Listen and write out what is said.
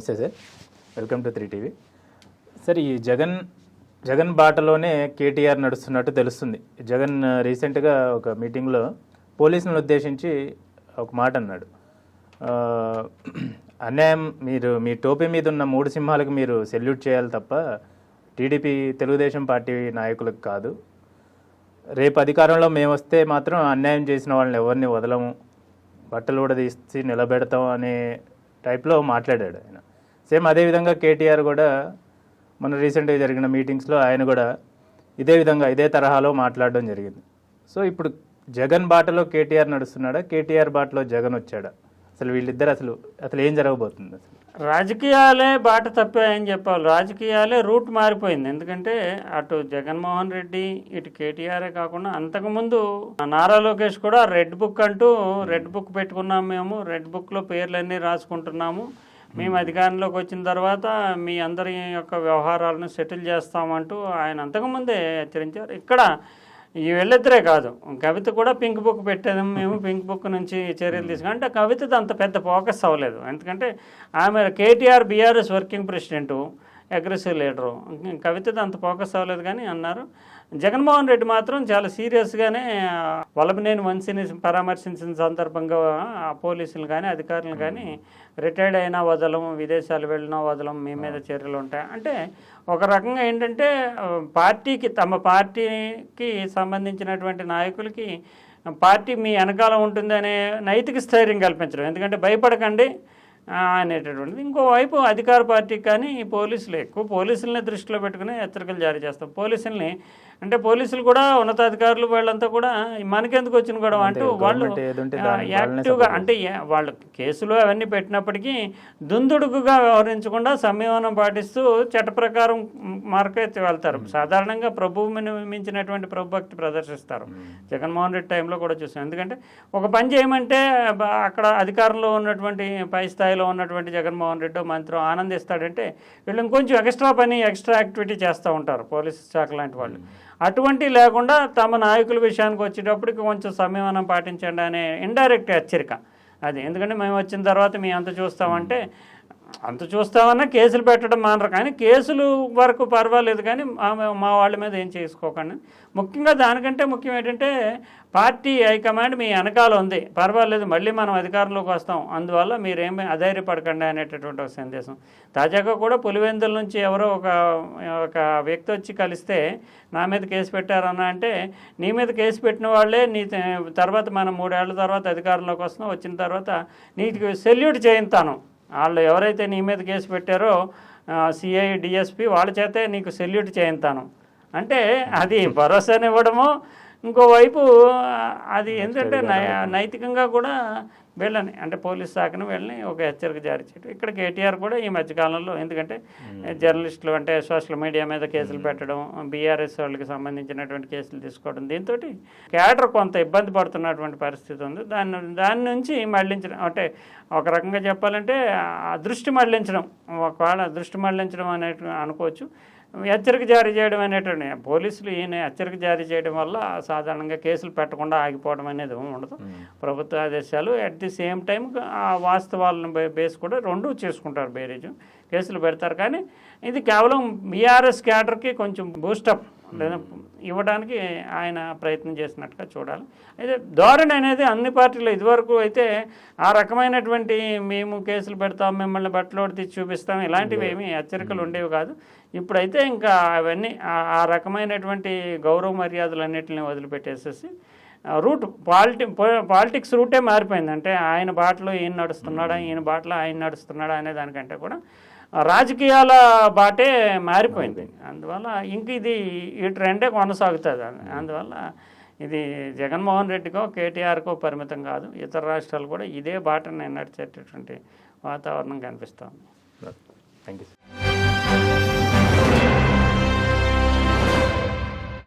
నమస్తే sir. Welcome to three TV. Sir ఈ జగన్ జగన్ బాటలోనే కేటీఆర్ నడుస్తున్నట్టు తెలుస్తుంది. జగన్ రీసెంట్గా ఒక మీటింగ్లో పోలీసులను ఉద్దేశించి ఒక మాట అన్నాడు. అన్యాయం మీరు మీ టోపీ మీద ఉన్న మూడు సింహాలకు మీరు సెల్యూట్ చేయాలి తప్ప టీడీపీ తెలుగుదేశం పార్టీ నాయకులకు కాదు. రేపు అధికారంలో మేము వస్తే మాత్రం అన్యాయం చేసిన వాళ్ళని ఎవరిని వదలము బట్టలు కూడా తీసి నిలబెడతాం అనే టైప్లో మాట్లాడాడు ఆయన. సేమ్ అదేవిధంగా కేటీఆర్ కూడా మన రీసెంట్గా జరిగిన మీటింగ్స్లో ఆయన కూడా ఇదే విధంగా ఇదే తరహాలో మాట్లాడడం జరిగింది. సో ఇప్పుడు జగన్ బాటలో కేటీఆర్ నడుస్తున్నాడా? కేటీఆర్ బాటలో జగన్ వచ్చాడా? అసలు వీళ్ళిద్దరు అసలు అసలు ఏం జరగబోతుంది అసలు? రాజకీయాలే బాట తప్పాయని చెప్పాలి. రాజకీయాలే రూట్ మారిపోయింది. ఎందుకంటే అటు జగన్మోహన్ రెడ్డి ఇటు కేటీఆరే కాకుండా అంతకుముందు నారా లోకేష్ కూడా రెడ్ బుక్ అంటూ రెడ్ బుక్ పెట్టుకున్నాం మేము రెడ్ బుక్లో పేర్లన్నీ రాసుకుంటున్నాము. మేము అధికారంలోకి వచ్చిన తర్వాత మీ అందరి యొక్క వ్యవహారాలను సెటిల్ చేస్తామంటూ ఆయన అంతకుముందే హెచ్చరించారు. ఇక్కడ ఈ వెళ్ళిద్దరే కాదు కవిత కూడా పింక్ బుక్ పెట్టాము మేము పింక్ బుక్ నుంచి చర్యలు తీసుకుని అంటే కవితది అంత పెద్ద ఫోకస్ అవ్వలేదు. ఎందుకంటే ఆమె KTR BRS working president aggressive leader. కవితది అంత ఫోకస్ అవ్వలేదు కానీ అన్నారు. జగన్మోహన్ రెడ్డి మాత్రం చాలా సీరియస్గానే వలభనేని వంశీని పరామర్శించిన సందర్భంగా పోలీసులు కానీ అధికారులు కానీ రిటైర్డ్ అయినా వదలం విదేశాలు వెళ్ళినా వదలం మీ మీద చర్యలు ఉంటాయి. అంటే ఒక రకంగా ఏంటంటే పార్టీకి తమ పార్టీకి సంబంధించినటువంటి నాయకులకి పార్టీ మీ వెనకాల ఉంటుందనే నైతిక స్థైర్యం కల్పించడం. ఎందుకంటే భయపడకండి అనేటటువంటిది. ఇంకోవైపు అధికార పార్టీకి కానీ పోలీసులు ఎక్కువ. పోలీసులనే దృష్టిలో పెట్టుకుని హెచ్చరికలు జారీ చేస్తాం. పోలీసుల్ని అంటే పోలీసులు కూడా ఉన్నతాధికారులు వాళ్ళంతా కూడా మనకెందుకు వచ్చిన గొడవ అంటూ వాళ్ళు యాక్టివ్గా అంటే వాళ్ళు కేసులు అవన్నీ పెట్టినప్పటికీ దుందుడుకుగా వ్యవహరించకుండా సంయమనం పాటిస్తూ చట్ట ప్రకారం మార్కెట్ వెళ్తారు. సాధారణంగా ప్రభువుని మించినటువంటి ప్రభుభక్తి ప్రదర్శిస్తారు. జగన్మోహన్ రెడ్డి టైంలో కూడా చూసాం. ఎందుకంటే ఒక పని చేయమంటే అక్కడ అధికారంలో ఉన్నటువంటి పై స్థాయిలో ఉన్నటువంటి జగన్మోహన్ రెడ్డి మంత్రి ఆనందిస్తాడంటే వీళ్ళు ఇంకొంచెం ఎక్స్ట్రా పని ఎక్స్ట్రా యాక్టివిటీ చేస్తూ ఉంటారు పోలీస్ శాఖ లాంటి వాళ్ళు. అటువంటి లేకుండా తమ నాయకుల విషయానికి వచ్చేటప్పటికి కొంచెం సంయమనం పాటించండి అనే ఇండైరెక్ట్ హెచ్చరిక. అది ఎందుకంటే మేము వచ్చిన తర్వాత మేము అంత చూస్తామంటే అంత చూస్తామన్నా కేసులు పెట్టడం మానరు. కానీ కేసులు వరకు పర్వాలేదు కానీ మా- మా వాళ్ళ మీద ఏం చేసుకోకండి. ముఖ్యంగా దానికంటే ముఖ్యం ఏంటంటే పార్టీ హైకమాండ్ మీ వెనకాల ఉంది. పర్వాలేదు మళ్ళీ మనం అధికారంలోకి వస్తాం. అందువల్ల మీరేమి అధైర్యపడకండి అనేటటువంటి ఒక సందేశం. తాజాగా కూడా పులివెందుల నుంచి ఎవరో ఒక ఒక వ్యక్తి వచ్చి కలిస్తే నా మీద కేసు పెట్టారన్నా అంటే నీ మీద కేసు పెట్టిన వాళ్ళే నీ తర్వాత మనం మూడేళ్ళ తర్వాత అధికారంలోకి వస్తాం వచ్చిన తర్వాత నీకు సెల్యూట్ చేయింతాను వాళ్ళు ఎవరైతే నీ మీద కేసు పెట్టారో సిఐ డిఎస్పి వాళ్ళ చేతే నీకు సెల్యూట్ చేయింతాను అంటే అది భరోసానివ్వడము ఇంకోవైపు అది ఏంటంటే నైతికంగా కూడా వీళ్ళని అంటే పోలీస్ శాఖను వీళ్ళని ఒక హెచ్చరిక జారీ చేయడం ఇక్కడ కేటీఆర్ కూడా ఈ మధ్యకాలంలో ఎందుకంటే జర్నలిస్టులు అంటే సోషల్ మీడియా మీద కేసులు పెట్టడం బీఆర్ఎస్ వాళ్ళకి సంబంధించినటువంటి కేసులు తీసుకోవడం దీంతో క్యాడర్ కొంత ఇబ్బంది పడుతున్నటువంటి పరిస్థితి ఉంది. దాన్ని దాని నుంచి మళ్ళించడం అంటే ఒక రకంగా చెప్పాలంటే ఆ దృష్టి మళ్ళించడం ఒకవేళ దృష్టి మళ్ళించడం అనే అనుకోవచ్చు. హెచ్చరిక జారీ చేయడం అనేటువంటి పోలీసులు ఈయన హెచ్చరిక జారీ చేయడం వల్ల సాధారణంగా కేసులు పెట్టకుండా ఆగిపోవడం అనేది ఉండదు. ప్రభుత్వ ఆదేశాలు అట్ ది సేమ్ టైం ఆ వాస్తవాలను బేస్ కూడా రెండు చేసుకుంటారు బేరేజ్. కేసులు పెడతారు కానీ ఇది కేవలం బీఆర్ఎస్ క్యాడర్కి కొంచెం బూస్టప్ లేదా ఇవ్వడానికి ఆయన ప్రయత్నం చేసినట్టుగా చూడాలి. అయితే ధోరణి అనేది అన్ని పార్టీలు ఇదివరకు అయితే ఆ రకమైనటువంటి మేము కేసులు పెడతాం మిమ్మల్ని బట్టలోడి తీసి చూపిస్తాం ఇలాంటివి ఏమీ హెచ్చరికలు ఉండేవి కాదు. ఇప్పుడైతే ఇంకా అవన్నీ ఆ- రకమైనటువంటి గౌరవ మర్యాదలు అన్నిటిని వదిలిపెట్టేసేసి రూట్ పాలిటి పాలిటిక్స్ రూటే మారిపోయింది. అంటే ఆయన బాటలో ఈయన నడుస్తున్నాడా ఈయన బాటలో ఆయన నడుస్తున్నాడా అనే దానికంటే కూడా రాజకీయాల బాటే మారిపోయింది. అందువల్ల ఇంక ఇది ఈ ట్రెండే కొనసాగుతుంది. అందువల్ల ఇది జగన్మోహన్ రెడ్డికో కేటీఆర్కో పరిమితం కాదు. ఇతర రాష్ట్రాలు కూడా ఇదే బాటని నడిచేటటువంటి వాతావరణం కనిపిస్తుంది. Thank you